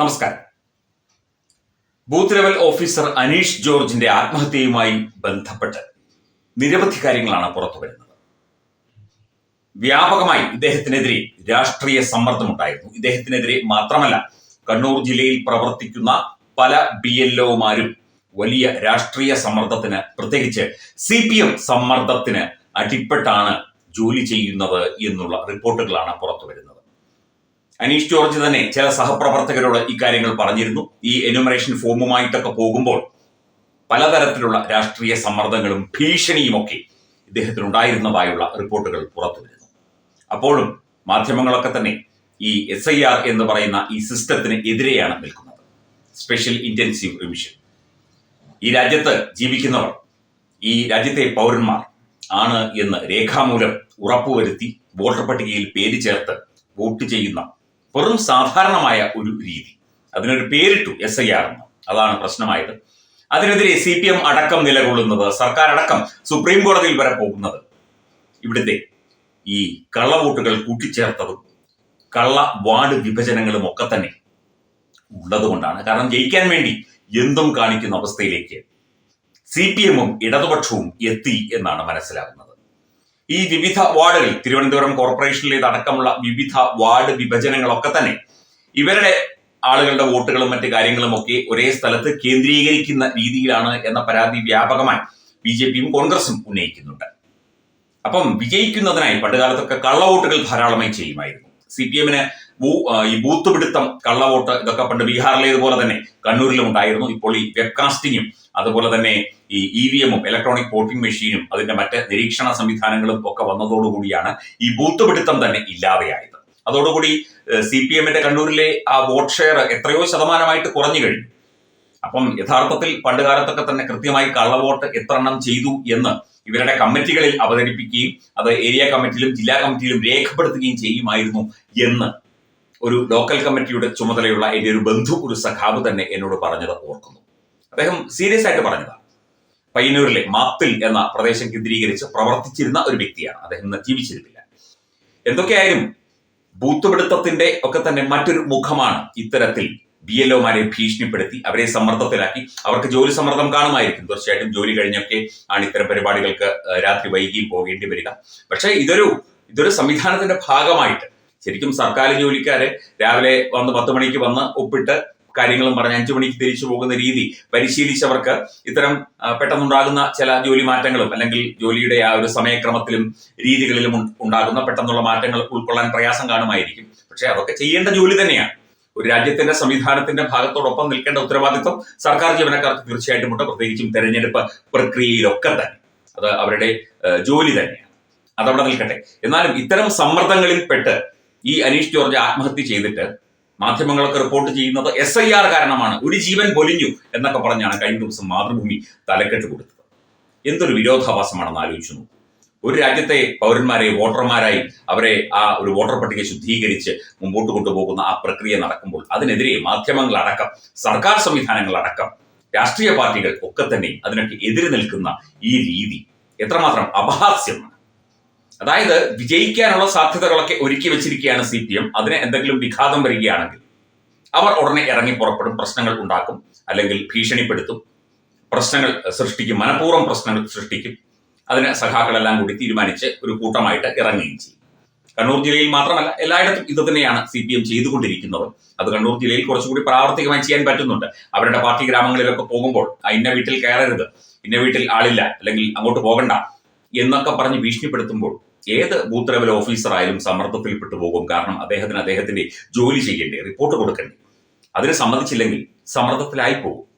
നമസ്കാരം. Booth level officer Aneesh ജോർജിന്റെ ആത്മഹത്യയുമായി ബന്ധപ്പെട്ട് നിരവധി കാര്യങ്ങളാണ് പുറത്തു വരുന്നത്. വ്യാപകമായി ഇദ്ദേഹത്തിനെതിരെ രാഷ്ട്രീയ സമ്മർദ്ദമുണ്ടായിരുന്നു. ഇദ്ദേഹത്തിനെതിരെ മാത്രമല്ല കണ്ണൂർ ജില്ലയിൽ പ്രവർത്തിക്കുന്ന പല ബി വലിയ രാഷ്ട്രീയ സമ്മർദ്ദത്തിന് പ്രത്യേകിച്ച് സി പി എം സമ്മർദ്ദത്തിന് അടിപ്പെട്ടാണ് ജോലി ചെയ്യുന്നത് എന്നുള്ള റിപ്പോർട്ടുകളാണ് പുറത്തു വരുന്നത്. അനീഷ് ജോർജ് തന്നെ ചില സഹപ്രവർത്തകരോട് ഇക്കാര്യങ്ങൾ പറഞ്ഞിരുന്നു. ഈ എന്യൂമറേഷൻ ഫോമുമായിട്ടൊക്കെ പോകുമ്പോൾ പലതരത്തിലുള്ള രാഷ്ട്രീയ സമ്മർദ്ദങ്ങളും ഭീഷണിയുമൊക്കെ ഇദ്ദേഹത്തിനുണ്ടായിരുന്നതായുള്ള റിപ്പോർട്ടുകൾ പുറത്തു വരുന്നു. അപ്പോഴും മാധ്യമങ്ങളൊക്കെ തന്നെ ഈ എസ് ഐ ആർ എന്ന് പറയുന്ന ഈ സിസ്റ്റത്തിന് എതിരെയാണ് നിൽക്കുന്നത്. സ്പെഷ്യൽ ഇന്റൻസീവ് റിവിഷൻ ഈ രാജ്യത്ത് ജീവിക്കുന്നവർ ഈ രാജ്യത്തെ പൗരന്മാർ ആണ് എന്ന് രേഖാമൂലം ഉറപ്പുവരുത്തി വോട്ടർ പട്ടികയിൽ പേര് ചേർത്ത് വോട്ട് ചെയ്യുന്ന വെറും സാധാരണമായ ഒരു രീതി. അതിനൊരു പേരിട്ടു എസ് ഐ ആർ എന്ന്. അതാണ് പ്രശ്നമായത്. അതിനെതിരെ സി പി എം അടക്കം നിലകൊള്ളുന്നത് സർക്കാർ അടക്കം സുപ്രീം കോടതിയിൽ വരെ പോകുന്നത്. ഇവിടുത്തെ ഈ കള്ളവോട്ടുകൾ കൂട്ടിച്ചേർത്തതും കള്ള വാർഡ് വിഭജനങ്ങളും ഒക്കെ തന്നെ ഉള്ളതുകൊണ്ടാണ്. കാരണം ജയിക്കാൻ വേണ്ടി എന്തും കാണിക്കുന്ന അവസ്ഥയിലേക്ക് സി പി എമ്മും ഇടതുപക്ഷവും എത്തി എന്നാണ് മനസ്സിലാകുന്നത്. ഈ വിവിധ വാർഡുകൾ തിരുവനന്തപുരം കോർപ്പറേഷനിലേത് അടക്കമുള്ള വിവിധ വാർഡ് വിഭജനങ്ങളൊക്കെ തന്നെ ഇവരുടെ ആളുകളുടെ വോട്ടുകളും മറ്റ് കാര്യങ്ങളും ഒക്കെ ഒരേ സ്ഥലത്ത് കേന്ദ്രീകരിക്കുന്ന രീതിയിലാണ് എന്ന പരാതി വ്യാപകമായി ബി ജെ പിയും കോൺഗ്രസും ഉന്നയിക്കുന്നുണ്ട്. അപ്പം വിജയിക്കുന്നതിനായി പണ്ടുകാലത്തൊക്കെ കള്ളവോട്ടുകൾ ധാരാളമായി ചെയ്യുമായിരുന്നു. സി പി എമ്മിന് ഈ ബൂത്ത് പിടുത്തം കള്ളവോട്ട് ഇതൊക്കെ പണ്ട് ബീഹാറിലേതുപോലെ തന്നെ കണ്ണൂരിലും ഉണ്ടായിരുന്നു. ഇപ്പോൾ ഈ വെബ്കാസ്റ്റിങ്ങും അതുപോലെ തന്നെ ഈ ഇ വി എമ്മും ഇലക്ട്രോണിക് വോട്ടിംഗ് മെഷീനും അതിന്റെ മറ്റ് നിരീക്ഷണ സംവിധാനങ്ങളും ഒക്കെ വന്നതോടുകൂടിയാണ് ഈ ബൂത്ത് പിടുത്തം തന്നെ ഇല്ലാതെയായത്. അതോടുകൂടി സി പി എമ്മിന്റെ കണ്ണൂരിലെ ആ വോട്ട് ഷെയർ എത്രയോ ശതമാനമായിട്ട് കുറഞ്ഞു കഴിഞ്ഞു. അപ്പം യഥാർത്ഥത്തിൽ പണ്ട് കാലത്തൊക്കെ തന്നെ കൃത്യമായി കള്ളവോട്ട് എത്ര എണ്ണം ചെയ്തു എന്ന് ഇവരുടെ കമ്മിറ്റികളിൽ അവതരിപ്പിക്കുകയും അത് ഏരിയ കമ്മിറ്റിയിലും ജില്ലാ കമ്മിറ്റിയിലും രേഖപ്പെടുത്തുകയും ചെയ്യുമായിരുന്നു എന്ന് ഒരു ലോക്കൽ കമ്മിറ്റിയുടെ ചുമതലയുള്ള എന്റെ ഒരു ബന്ധു ഒരു സഖാബ് തന്നെ എന്നോട് പറഞ്ഞത് ഓർക്കുന്നു. അദ്ദേഹം സീരിയസ് ആയിട്ട് പറഞ്ഞതാണ് പയ്യന്നൂരിലെ മാത്തിൽ എന്ന പ്രദേശം കേന്ദ്രീകരിച്ച് പ്രവർത്തിച്ചിരുന്ന ഒരു വ്യക്തിയാണ്. അദ്ദേഹം ഇന്ന് ജീവിച്ചിരുന്നില്ല. എന്തൊക്കെയായാലും ബൂത്ത് പിടുത്തത്തിന്റെ ഒക്കെ തന്നെ മറ്റൊരു മുഖമാണ് ഇത്തരത്തിൽ ബി എൽ ഒമാരെ ഭീഷണിപ്പെടുത്തി അവരെ സമ്മർദ്ദത്തിലാക്കി. അവർക്ക് ജോലി സമ്മർദ്ദം കാണുമായിരിക്കും. തീർച്ചയായിട്ടും ജോലി കഴിഞ്ഞൊക്കെ ആണ് ഇത്തരം പരിപാടികൾക്ക് രാത്രി വൈകിയും പോകേണ്ടി വരിക. പക്ഷേ ഇതൊരു ഇതൊരു സംവിധാനത്തിന്റെ ഭാഗമായിട്ട് ശരിക്കും സർക്കാർ ജോലിക്കാരെ രാവിലെ വന്ന് പത്ത് മണിക്ക് വന്ന് ഒപ്പിട്ട് കാര്യങ്ങളും പറഞ്ഞ് അഞ്ചു മണിക്ക് തിരിച്ചു പോകുന്ന രീതി പരിശീലിച്ചവർക്ക് ഇത്തരം പെട്ടെന്നുണ്ടാകുന്ന ചില ജോലി മാറ്റങ്ങളും അല്ലെങ്കിൽ ജോലിയുടെ ആ ഒരു സമയക്രമത്തിലും രീതികളിലും ഉണ്ടാകുന്ന പെട്ടെന്നുള്ള മാറ്റങ്ങൾ ഉൾക്കൊള്ളാൻ പ്രയാസം കാണുമായിരിക്കും. പക്ഷെ അതൊക്കെ ചെയ്യേണ്ട ജോലി തന്നെയാണ്. ഒരു രാജ്യത്തിന്റെ സംവിധാനത്തിന്റെ ഭാഗത്തോടൊപ്പം നിൽക്കേണ്ട ഉത്തരവാദിത്വം സർക്കാർ ജീവനക്കാർക്ക് തീർച്ചയായിട്ടും ഉണ്ട്. പ്രത്യേകിച്ചും തെരഞ്ഞെടുപ്പ് പ്രക്രിയയിലൊക്കെ തന്നെ. അത് അവരുടെ ജോലി തന്നെയാണ്. അതവിടെ നിൽക്കട്ടെ. എന്നാലും ഇത്തരം സമ്മർദ്ദങ്ങളിൽ പെട്ട് ഈ അനീഷ് ജോർജ് ആത്മഹത്യ ചെയ്തിട്ട് മാധ്യമങ്ങളൊക്കെ റിപ്പോർട്ട് ചെയ്യുന്നത് എസ് ഐ ആർ കാരണമാണ്. ഒരു ജീവൻ പൊലിഞ്ഞു എന്നൊക്കെ പറഞ്ഞാണ് കഴിഞ്ഞ ദിവസം മാതൃഭൂമി തലക്കെട്ട് കൊടുത്തത്. എന്തൊരു വിരോധാഭാസമാണെന്ന് ആലോചിച്ചു ഒരു രാജ്യത്തെ പൗരന്മാരെ വോട്ടർമാരായി അവരെ ആ ഒരു വോട്ടർ പട്ടിക ശുദ്ധീകരിച്ച് മുമ്പോട്ട് കൊണ്ടുപോകുന്ന ആ പ്രക്രിയ നടക്കുമ്പോൾ അതിനെതിരെ മാധ്യമങ്ങളടക്കം സർക്കാർ സംവിധാനങ്ങളടക്കം രാഷ്ട്രീയ പാർട്ടികൾ ഒക്കെ തന്നെ അതിനൊക്കെ എതിര് നിൽക്കുന്ന ഈ രീതി എത്രമാത്രം അപഹാസ്യമാണ്. അതായത് വിജയിക്കാനുള്ള സാധ്യതകളൊക്കെ ഒരുക്കി വെച്ചിരിക്കുകയാണ് സി പി എം. അതിന് എന്തെങ്കിലും വിഘാതം വരികയാണെങ്കിൽ അവർ ഉടനെ ഇറങ്ങി പുറപ്പെടും പ്രശ്നങ്ങൾ ഉണ്ടാക്കും അല്ലെങ്കിൽ ഭീഷണിപ്പെടുത്തും പ്രശ്നങ്ങൾ സൃഷ്ടിക്കും മനഃപൂർവം പ്രശ്നങ്ങൾ സൃഷ്ടിക്കും. അതിന് സഖാക്കളെല്ലാം കൂടി തീരുമാനിച്ച് ഒരു കൂട്ടമായിട്ട് ഇറങ്ങുകയും ചെയ്യും. കണ്ണൂർ ജില്ലയിൽ മാത്രമല്ല എല്ലായിടത്തും ഇത് തന്നെയാണ് സി പി എം ചെയ്തുകൊണ്ടിരിക്കുന്നത്. അത് കണ്ണൂർ ജില്ലയിൽ കുറച്ചുകൂടി പ്രാവർത്തികമായി ചെയ്യാൻ പറ്റുന്നുണ്ട്. അവരുടെ പാർട്ടി ഗ്രാമങ്ങളിലൊക്കെ പോകുമ്പോൾ ഇന്ന വീട്ടിൽ കയറരുത് ഇന്ന വീട്ടിൽ ആളില്ല അല്ലെങ്കിൽ അങ്ങോട്ട് പോകണ്ട എന്നൊക്കെ പറഞ്ഞ് ഭീഷണിപ്പെടുത്തുമ്പോൾ ഏത് ബൂത്ത് ലെവൽ ഓഫീസർ ആയാലും സമ്മർദ്ദത്തിൽപ്പെട്ടു പോകും. കാരണം അദ്ദേഹത്തിന് അദ്ദേഹത്തിന്റെ ജോലി ചെയ്യേണ്ടേ റിപ്പോർട്ട് കൊടുക്കണ്ടേ. അതിനെ സമ്മതിച്ചില്ലെങ്കിൽ സമ്മർദ്ദത്തിലായി പോകും.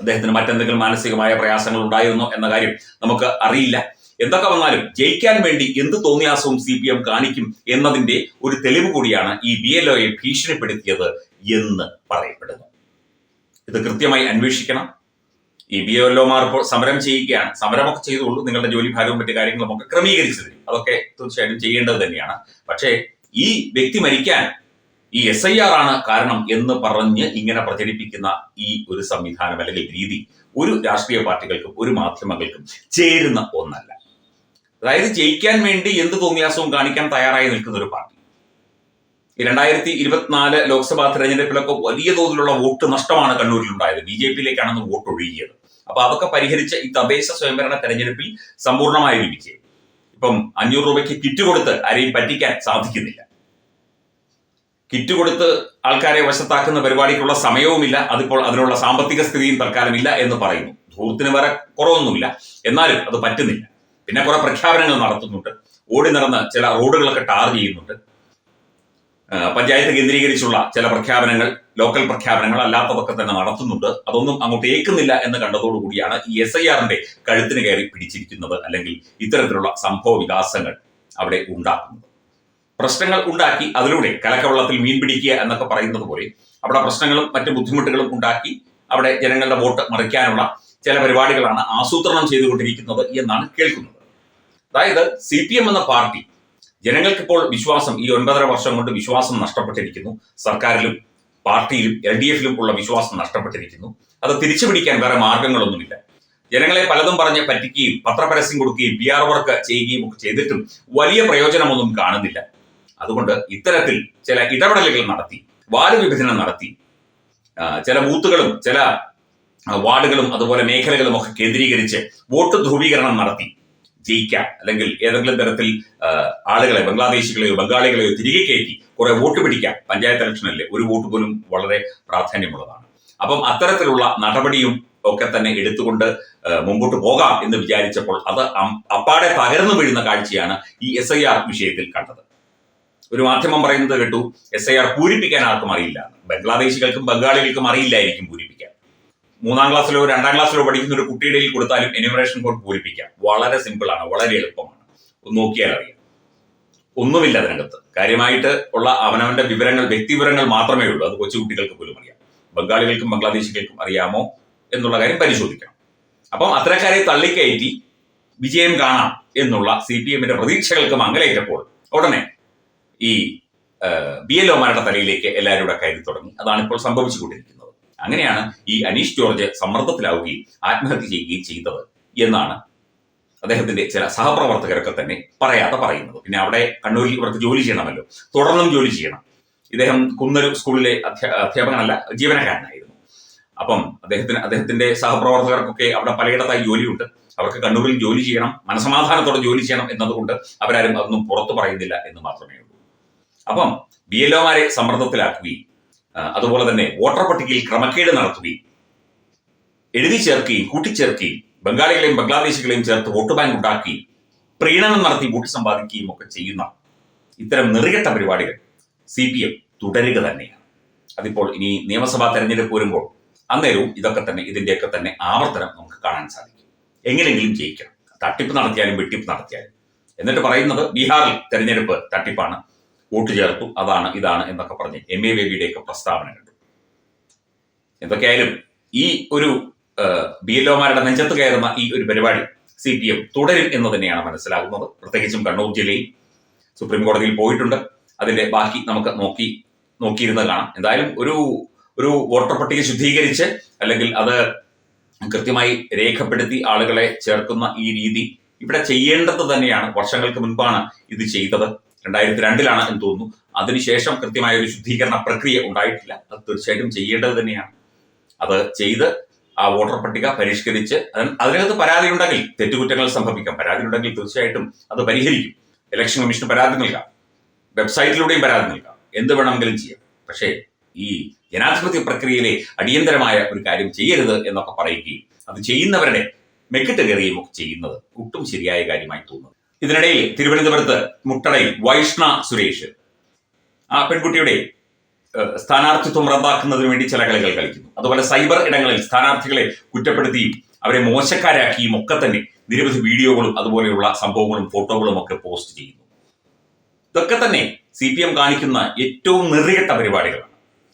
അദ്ദേഹത്തിന് മറ്റെന്തെങ്കിലും മാനസികമായ പ്രയാസങ്ങൾ ഉണ്ടായിരുന്നോ എന്ന കാര്യം നമുക്ക് അറിയില്ല. എന്തൊക്കെ വന്നാലും ജയിക്കാൻ വേണ്ടി എന്ത് തോന്നിയാസവും സി പി എം കാണിക്കും എന്നതിന്റെ ഒരു തെളിവ് കൂടിയാണ് ഈ ബി എൽ ഒയെ ഭീഷണിപ്പെടുത്തിയത് എന്ന് പറയപ്പെടുന്നു. ഇത് കൃത്യമായി അന്വേഷിക്കണം. ഈ ബി എല്ലോമാർ ഇപ്പോൾ സമരം ചെയ്യുകയാണ്. സമരമൊക്കെ ചെയ്തുള്ളൂ നിങ്ങളുടെ ജോലി ഭാഗവും മറ്റു കാര്യങ്ങളും ഒക്കെ ക്രമീകരിച്ചു അതൊക്കെ തീർച്ചയായിട്ടും ചെയ്യേണ്ടത് തന്നെയാണ്. പക്ഷേ ഈ വ്യക്തി മരിക്കാൻ ഈ എസ് ഐ ആർ ആണ് കാരണം എന്ന് പറഞ്ഞ് ഇങ്ങനെ പ്രചരിപ്പിക്കുന്ന ഈ ഒരു സംവിധാനം അല്ലെങ്കിൽ രീതി ഒരു രാഷ്ട്രീയ പാർട്ടികൾക്കും ഒരു മാധ്യമങ്ങൾക്കും ചേരുന്ന ഒന്നല്ല. അതായത് ജയിക്കാൻ വേണ്ടി എന്ത് തോന്നിയാസവും കാണിക്കാൻ തയ്യാറായി നിൽക്കുന്ന ഒരു പാർട്ടി. രണ്ടായിരത്തി ഇരുപത്തിനാല് ലോക്സഭാ തെരഞ്ഞെടുപ്പിലൊക്കെ വലിയ തോതിലുള്ള വോട്ട് നഷ്ടമാണ് കണ്ണൂരിൽ ഉണ്ടായത് ബി ജെ പിയിലേക്കാണെന്ന് വോട്ട് ഒഴുകിയത് അപ്പൊ അതൊക്കെ പരിഹരിച്ച ഈ തദ്ദേശ സ്വയംഭരണ തെരഞ്ഞെടുപ്പിൽ സമ്പൂർണമായ ഒരു ഇപ്പം അഞ്ഞൂറ് രൂപയ്ക്ക് കിറ്റ് കൊടുത്ത് ആരെയും പറ്റിക്കാൻ സാധിക്കുന്നില്ല. കിറ്റ് കൊടുത്ത് ആൾക്കാരെ വശത്താക്കുന്ന പരിപാടിക്കുള്ള സമയവുമില്ല. അതിപ്പോൾ അതിനുള്ള സാമ്പത്തിക സ്ഥിതിയും തൽക്കാലമില്ല എന്ന് പറയുന്നു. ധൂർത്തിന് വരെ കുറവൊന്നുമില്ല. എന്നാലും അത് പറ്റുന്നില്ല. പിന്നെ കുറെ പ്രഖ്യാപനങ്ങൾ നടത്തുന്നുണ്ട്. ഓടി നടന്ന് ചില റോഡുകളൊക്കെ ടാർ ചെയ്യുന്നുണ്ട്. പഞ്ചായത്ത് കേന്ദ്രീകരിച്ചുള്ള ചില പ്രഖ്യാപനങ്ങൾ ലോക്കൽ പ്രഖ്യാപനങ്ങൾ അല്ലാത്തതൊക്കെ തന്നെ നടത്തുന്നുണ്ട്. അതൊന്നും അങ്ങോട്ട് ഏക്കുന്നില്ല എന്ന് കണ്ടതോടുകൂടിയാണ് ഈ എസ് ഐ ആറിന്റെ കഴുത്തിന് കയറി പിടിച്ചിരിക്കുന്നത് അല്ലെങ്കിൽ ഇത്തരത്തിലുള്ള സംഭവ വികാസങ്ങൾ അവിടെ ഉണ്ടാക്കുന്നത്. പ്രശ്നങ്ങൾ ഉണ്ടാക്കി അതിലൂടെ കലക്കവെള്ളത്തിൽ മീൻ പിടിക്കുക എന്നൊക്കെ പറയുന്നത് പോലെ അവിടെ പ്രശ്നങ്ങളും മറ്റു ബുദ്ധിമുട്ടുകളും ഉണ്ടാക്കി അവിടെ ജനങ്ങളുടെ വോട്ട് മറിക്കാനുള്ള ചില പരിപാടികളാണ് ആസൂത്രണം ചെയ്തുകൊണ്ടിരിക്കുന്നത് എന്നാണ് കേൾക്കുന്നത്. അതായത് സി പി എം എന്ന പാർട്ടി ജനങ്ങൾക്കിപ്പോൾ വിശ്വാസം ഈ ഒൻപതര വർഷം കൊണ്ട് വിശ്വാസം നഷ്ടപ്പെട്ടിരിക്കുന്നു. സർക്കാരിലും പാർട്ടിയിലും എൽ ഡി എഫിലും ഉള്ള വിശ്വാസം നഷ്ടപ്പെട്ടിരിക്കുന്നു. അത് തിരിച്ചു പിടിക്കാൻ വേറെ മാർഗങ്ങളൊന്നുമില്ല. ജനങ്ങളെ പലതും പറഞ്ഞ് പറ്റിക്കുകയും പത്രപരസ്യം കൊടുക്കുകയും പി ആർ വർക്ക് ചെയ്യുകയും ഒക്കെ ചെയ്തിട്ടും വലിയ പ്രയോജനമൊന്നും കാണുന്നില്ല. അതുകൊണ്ട് ഇത്തരത്തിൽ ചില ഇടപെടലുകൾ നടത്തി വാർഡ് വിഭജനം നടത്തി ചില ബൂത്തുകളും ചില വാർഡുകളും അതുപോലെ മേഖലകളും ഒക്കെ കേന്ദ്രീകരിച്ച് വോട്ട് ധ്രുവീകരണം നടത്തി. ജയിക്കാം. അല്ലെങ്കിൽ ഏതെങ്കിലും തരത്തിൽ ആളുകളെ ബംഗ്ലാദേശികളെയോ ബംഗാളികളെയോ തിരികെ കയറ്റി കുറെ വോട്ട് പിടിക്കാൻ പഞ്ചായത്ത് ഇലക്ഷനല്ലേ ഒരു വോട്ട് പോലും വളരെ പ്രാധാന്യമുള്ളതാണ്. അപ്പം അത്തരത്തിലുള്ള നടപടിയും ഒക്കെ തന്നെ എടുത്തുകൊണ്ട് മുമ്പോട്ട് പോകാം എന്ന് വിചാരിച്ചപ്പോൾ അത് അപ്പാടെ തകർന്നു വീഴുന്ന കാഴ്ചയാണ് ഈ എസ് ഐ ആർ വിഷയത്തിൽ കണ്ടത്. ഒരു മാധ്യമം പറയുന്നത് കേട്ടു എസ് ഐ ആർ പൂരിപ്പിക്കാൻ ആർക്കും അറിയില്ല. ബംഗ്ലാദേശികൾക്കും ബംഗാളികൾക്കും അറിയില്ലായിരിക്കും പൂരിപ്പിക്കാൻ. മൂന്നാം ക്ലാസ്സിലോ രണ്ടാം ക്ലാസ്സിലോ പഠിക്കുന്ന ഒരു കുട്ടിയുടെ കൊടുത്താലും എന്യൂമറേഷൻ കോഡ് പൂരിപ്പിക്കാം. വളരെ സിമ്പിൾ ആണ് വളരെ എളുപ്പമാണ്. നോക്കിയാൽ അറിയാം. ഒന്നുമില്ല അതിനകത്ത്. കാര്യമായിട്ട് ഉള്ള അവനവന്റെ വിവരങ്ങൾ വ്യക്തിവിവരങ്ങൾ മാത്രമേ ഉള്ളൂ. അത് കൊച്ചുകുട്ടികൾക്ക് പോലും അറിയാം. ബംഗാളികൾക്കും ബംഗ്ലാദേശികൾക്കും അറിയാമോ എന്നുള്ള കാര്യം പരിശോധിക്കണം. അപ്പം അത്തരക്കാരെ തള്ളിക്കയറ്റി വിജയം കാണാം എന്നുള്ള സി പി എമ്മിന്റെ പ്രതീക്ഷകൾക്ക് മംഗലേറ്റപ്പോൾ ഉടനെ ഈ ബി എൽ ഒമാരുടെ തലയിലേക്ക് എല്ലാവരും കൂടെ കയറി തുടങ്ങി. അതാണ് ഇപ്പോൾ സംഭവിച്ചുകൊണ്ടിരിക്കുന്നത്. അങ്ങനെയാണ് ഈ അനീഷ് ജോർജ് സമ്മർദ്ദത്തിലാവുകയും ആത്മഹത്യ ചെയ്യുകയും ചെയ്തത് എന്നാണ് അദ്ദേഹത്തിന്റെ ചില സഹപ്രവർത്തകരൊക്കെ തന്നെ പറയാതെ പറയുന്നത്. പിന്നെ അവിടെ കണ്ണൂരിൽ ഇവർക്ക് ജോലി ചെയ്യണമല്ലോ. തുടർന്നും ജോലി ചെയ്യണം. ഇദ്ദേഹം കുന്നൊരു സ്കൂളിലെ അധ്യാ- അധ്യാപകനല്ല ജീവനക്കാരനായിരുന്നു. അപ്പം അദ്ദേഹത്തിന് അദ്ദേഹത്തിന്റെ സഹപ്രവർത്തകർക്കൊക്കെ അവിടെ പലയിടത്തായി ജോലിയുണ്ട്. അവർക്ക് കണ്ണൂരിൽ ജോലി ചെയ്യണം മനസമാധാനത്തോടെ ജോലി ചെയ്യണം എന്നതുകൊണ്ട് അവരാരും അതൊന്നും പുറത്തു പറയുന്നില്ല എന്ന് മാത്രമേ ഉള്ളൂ. അപ്പം ബി എൽഒമാരെ സമ്മർദ്ദത്തിലാക്കുകയും അതുപോലെ തന്നെ വോട്ടർ പട്ടികയിൽ ക്രമക്കേട് നടത്തുകയും എഴുതി ചേർക്കുകയും കൂട്ടിച്ചേർക്കുകയും ബംഗാളികളെയും ബംഗ്ലാദേശികളെയും ചേർത്ത് വോട്ട് ബാങ്ക് ഉണ്ടാക്കുകയും പ്രീണനം നടത്തി വോട്ട് സമ്പാദിക്കുകയും ഒക്കെ ചെയ്യുന്ന ഇത്തരം നിറികെട്ട പരിപാടികൾ സി പി എം തുടരുക തന്നെയാണ്. അതിപ്പോൾ ഇനി നിയമസഭാ തെരഞ്ഞെടുപ്പ് വരുമ്പോൾ അന്നേരവും ഇതൊക്കെ തന്നെ ഇതിന്റെയൊക്കെ തന്നെ ആവർത്തനം നമുക്ക് കാണാൻ സാധിക്കും. എങ്ങനെയെങ്കിലും ജയിക്കണം. തട്ടിപ്പ് നടത്തിയാലും വെട്ടിപ്പ് നടത്തിയാലും. എന്നിട്ട് പറയുന്നത് ബീഹാറിൽ തെരഞ്ഞെടുപ്പ് തട്ടിപ്പാണ്. വോട്ട് ചേർത്തു അതാണ് ഇതാണ് എന്നൊക്കെ പറഞ്ഞ് എം എ ബേബിയുടെയൊക്കെ പ്രസ്താവന കണ്ടു എന്തൊക്കെയായാലും ഈ ഒരു ബി എൽ ഒമാരുടെ നെഞ്ചത്ത് കയറുന്ന ഈ ഒരു പരിപാടി സി പി എം തുടരും എന്ന് തന്നെയാണ് മനസ്സിലാകുന്നത്. പ്രത്യേകിച്ചും കണ്ണൂർ ജില്ലയിൽ സുപ്രീം കോടതിയിൽ പോയിട്ടുണ്ട്. അതിന്റെ ബാക്കി നമുക്ക് നോക്കി നോക്കിയിരുന്ന് കാണാം. എന്തായാലും ഒരു ഒരു വോട്ടർ പട്ടിക ശുദ്ധീകരിച്ച് അല്ലെങ്കിൽ അത് കൃത്യമായി രേഖപ്പെടുത്തി ആളുകളെ ചേർക്കുന്ന ഈ രീതി ഇവിടെ ചെയ്യേണ്ടത് തന്നെയാണ്. വർഷങ്ങൾക്ക് മുൻപാണ് ഇത് ചെയ്തത്. രണ്ടായിരത്തി രണ്ടിലാണ് എന്ന് തോന്നുന്നു. അതിനുശേഷം കൃത്യമായ ഒരു ശുദ്ധീകരണ പ്രക്രിയ ഉണ്ടായിട്ടില്ല. അത് തീർച്ചയായിട്ടും ചെയ്യേണ്ടത് തന്നെയാണ്. അത് ചെയ്ത് ആ വോട്ടർ പട്ടിക പരിഷ്കരിച്ച് അതിന് അതിനകത്ത് പരാതി ഉണ്ടെങ്കിൽ തെറ്റുകുറ്റങ്ങൾ സംഭവിക്കാം. പരാതി ഉണ്ടെങ്കിൽ തീർച്ചയായിട്ടും അത് പരിഹരിക്കും. ഇലക്ഷൻ കമ്മീഷൻ പരാതി നൽകാം. വെബ്സൈറ്റിലൂടെയും പരാതി നൽകാം. എന്ത് വേണമെങ്കിലും ചെയ്യാം. പക്ഷേ ഈ ജനാധിപത്യ പ്രക്രിയയിലെ അടിയന്തരമായ ഒരു കാര്യം ചെയ്യരുത് എന്നൊക്കെ പറയുകയും അത് ചെയ്യുന്നവരുടെ മെക്കിട്ട് കയറുകയും ഒക്കെ ചെയ്യുന്നത് ഒട്ടും ശരിയായ കാര്യമായി തോന്നുന്നു ഇതിനിടയിൽ തിരുവനന്തപുരത്ത് മുട്ടടയിൽ വൈഷ്ണ സുരേഷ്. ആ പെൺകുട്ടിയുടെ സ്ഥാനാർത്ഥിത്വം റദ്ദാക്കുന്നതിന് വേണ്ടി ചില കളികൾ കളിക്കുന്നു. അതുപോലെ സൈബർ ഇടങ്ങളിൽ സ്ഥാനാർത്ഥികളെ കുറ്റപ്പെടുത്തിയും അവരെ മോശക്കാരാക്കിയും ഒക്കെ തന്നെ നിരവധി വീഡിയോകളും അതുപോലെയുള്ള സംഭവങ്ങളും ഫോട്ടോകളും ഒക്കെ പോസ്റ്റ് ചെയ്യുന്നു. ഇതൊക്കെ തന്നെ സി പി എം കാണിക്കുന്ന ഏറ്റവും നെറികെട്ട പരിപാടികളാണ്.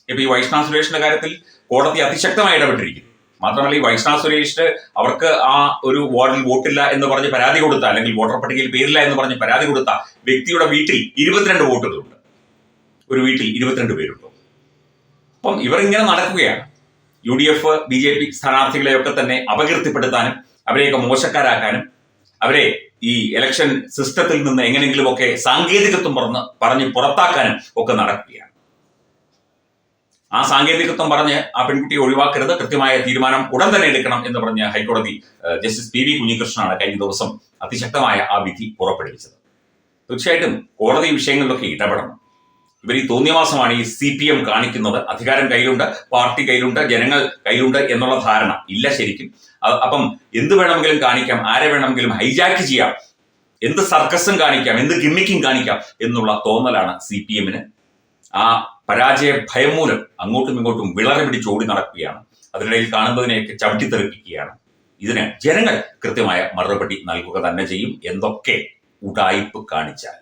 ഇപ്പൊ ഈ വൈഷ്ണവ് സുരേഷിന്റെ കാര്യത്തിൽ കോടതി അതിശക്തമായി ഇടപെട്ടിരിക്കുന്നു. മാത്രമല്ല ഈ വൈഷ്ണവ് സുരേഷ് അവർക്ക് ആ ഒരു വാർഡിൽ വോട്ടില്ല എന്ന് പറഞ്ഞ് പരാതി കൊടുത്ത അല്ലെങ്കിൽ വോട്ടർ പട്ടികയിൽ പേരില്ല എന്ന് പറഞ്ഞ് പരാതി കൊടുത്ത വ്യക്തിയുടെ വീട്ടിൽ ഇരുപത്തിരണ്ട് വോട്ടുകളുണ്ട്. ഒരു വീട്ടിൽ ഇരുപത്തിരണ്ട് പേരുണ്ട്. അപ്പം ഇവർ ഇങ്ങനെ നടക്കുകയാണ്. U D F B J P സ്ഥാനാർത്ഥികളെയൊക്കെ തന്നെ അപകീർത്തിപ്പെടുത്താനും അവരെയൊക്കെ മോശക്കാരാക്കാനും അവരെ ഈ ഇലക്ഷൻ സിസ്റ്റത്തിൽ നിന്ന് എങ്ങനെയെങ്കിലുമൊക്കെ സാങ്കേതികത്വം പറഞ്ഞ് പറഞ്ഞ് പുറത്താക്കാനും ഒക്കെ നടക്കുകയാണ്. ആ സാങ്കേതികത്വം പറഞ്ഞ് ആ പെൺകുട്ടിയെ ഒഴിവാക്കരുത്. കൃത്യമായ തീരുമാനം ഉടൻ തന്നെ എടുക്കണം എന്ന് പറഞ്ഞ ഹൈക്കോടതി ജസ്റ്റിസ് പി വി കുഞ്ഞികൃഷ്ണനാണ് കഴിഞ്ഞ ദിവസം അതിശക്തമായ ആ വിധി പുറപ്പെടുവിച്ചത്. തീർച്ചയായിട്ടും കോടതി വിഷയങ്ങളിലൊക്കെ ഇടപെടണം. ഇവർ ഈ തോന്നിയവാസമാണ് ഈ സി പി എം കാണിക്കുന്നത്. അധികാരം കയ്യിലുണ്ട് പാർട്ടി കയ്യിലുണ്ട് ജനങ്ങൾ കയ്യിലുണ്ട് എന്നുള്ള ധാരണ ഇല്ല ശരിക്കും. അപ്പം എന്ത് വേണമെങ്കിലും കാണിക്കാം ആരെ വേണമെങ്കിലും ഹൈജാക്ക് ചെയ്യാം എന്ത് സർക്കസും കാണിക്കാം എന്ത് ഗിമ്മിക്കും കാണിക്കാം എന്നുള്ള തോന്നലാണ് സി പി എമ്മിന്. ആ പരാജയ ഭയം മൂലം അങ്ങോട്ടും ഇങ്ങോട്ടും വിളറി പിടിച്ച് ഓടി നടക്കുകയാണ്. അതിനിടയിൽ കാണുന്നതിനെയൊക്കെ ചവിട്ടിത്തെറിപ്പിക്കുകയാണ് ഇതിന് ജനങ്ങൾ കൃത്യമായ മറുപടി നൽകുക തന്നെ ചെയ്യും. എന്തൊക്കെ ഉടായിപ്പ് കാണിച്ചാൽ